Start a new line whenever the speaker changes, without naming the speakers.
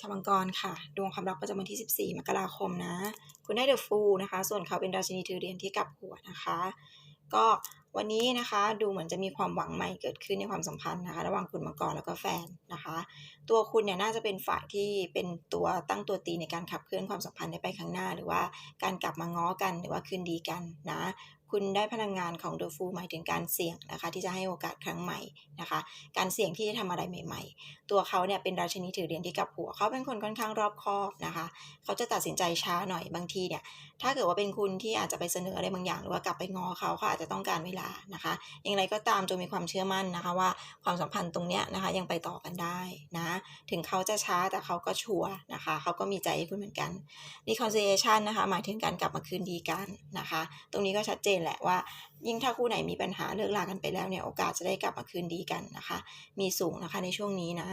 ชาวมังกรค่ะ ดวงความรักประจำวันที่ 14 มกราคมนะ คุณได้เดอะฟูนะคะ ส่วนเขาเป็นราชินีถือเหรียญที่กลับหัวนะคะ ก็วันนี้นะคะดูเหมือนจะมีความหวังใหม่เกิดขึ้นในความสัมพันธ์นะคะ ระหว่างคุณมังกรแล้วก็แฟนนะคะ ตัวคุณเนี่ยน่าจะเป็นฝ่ายที่เป็นตัวตั้งตัวตีในการขับเคลื่อนความสัมพันธ์ไปข้างหน้า หรือว่าการกลับมาง้อกันหรือว่าคืนดีกันนะคุณได้พลังงานของ The Fool หมายถึงการเสี่ยงนะคะที่จะให้โอกาสครั้งใหม่นะคะ การเสี่ยงที่จะทำอะไรใหม่ ๆ ตัวเขาเนี่ยเป็นราชนีถือเหรียญที่กับหัวเขาเป็นคนค่อนข้างรอบคอบนะคะ เขาจะตัดสินใจช้าหน่อยบางทีเนี่ยถ้าเกิดว่าเป็นคุณที่อาจจะไปเสนออะไรบางอย่าง หรือว่ากลับไปงอเขาเขาอาจจะต้องการเวลานะคะ อย่างไรก็ตามจงมีความเชื่อมั่นนะคะว่าความสัมพันธ์ตรงเนี้ยนะคะยังไปต่อกันได้นะถึงเขาจะช้าแต่เขาก็ชัวร์นะคะเขาก็มีใจให้คุณเหมือนกัน reconciliation นะคะหมายถึงการกลับมาคืนดีกันนะคะ ตรงนี้ก็ชัดเจนนแหละว่า ยิ่งถ้าคู่ไหนมีปัญหาเลิกลากันไปแล้วเนี่ยโอกาสจะได้กลับมาคืนดีกันนะคะ มีสูงนะคะในช่วงนี้นะ